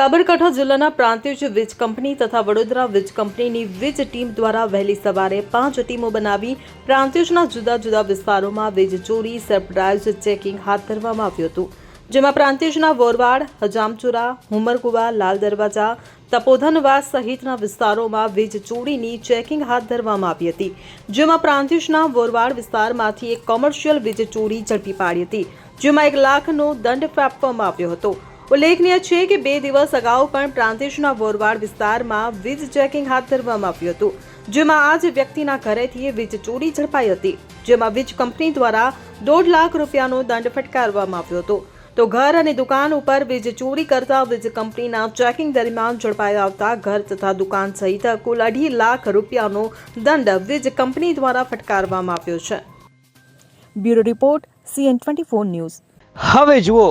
સાબરકાંઠા જિલ્લાના પ્રાંતિજ વીજ કંપની તથા વડોદરા વીજ કંપનીની વીજ ટીમ દ્વારા વહેલી સવારે પાંચ ટીમો બનાવી પ્રાંતિજના જુદા જુદા વિસ્તારોમાં વીજ ચોરી સરપ્રાઇઝ ચેકિંગ હાથ ધરવામાં આવ્યું હતું. જેમાં પ્રાંતિજના વોરવાડ, હજામચુરા, હુમરકુવા, લાલ દરવાજા તપોધનવાસ સહિતના વિસ્તારોમાં વીજ ચોરીની ચેકિંગ હાથ ધરવામાં આવી હતી, જેમાં પ્રાંતિજના વોરવાડ વિસ્તારમાંથી એક કોમર્શિયલ વીજ ચોરી ઝડપી પાડી હતી, જેમાં એક લાખનો દંડ આપવામાં આવ્યો હતો. ઉલ્લેખનીય છે કે બે દિવસ અગાઉ પણ પ્રાંતિજના વોરવાડ વિસ્તારમાં વીજ ચેકિંગ હાથ ધરવામાં આવ્યું હતું, જેમાં આ જ વ્યક્તિના ઘરેથી વીજ ચોરી ઝડપાઈ હતી, જેમાં વીજ કંપની દ્વારા દોઢ લાખ રૂપિયાનો દંડ ફટકારવામાં આવ્યો હતો. તો ઘર અને દુકાન ઉપર વીજ ચોરી કરતા વીજ કંપનીના ચેકિંગ દરમિયાન ઝડપાઈ આવતા ઘર તથા દુકાન સહિત કુલ અઢી લાખ રૂપિયાનો દંડ વીજ કંપની દ્વારા ફટકારવામાં આવ્યો છે. Bureau report, CN twenty news. હવે જુઓ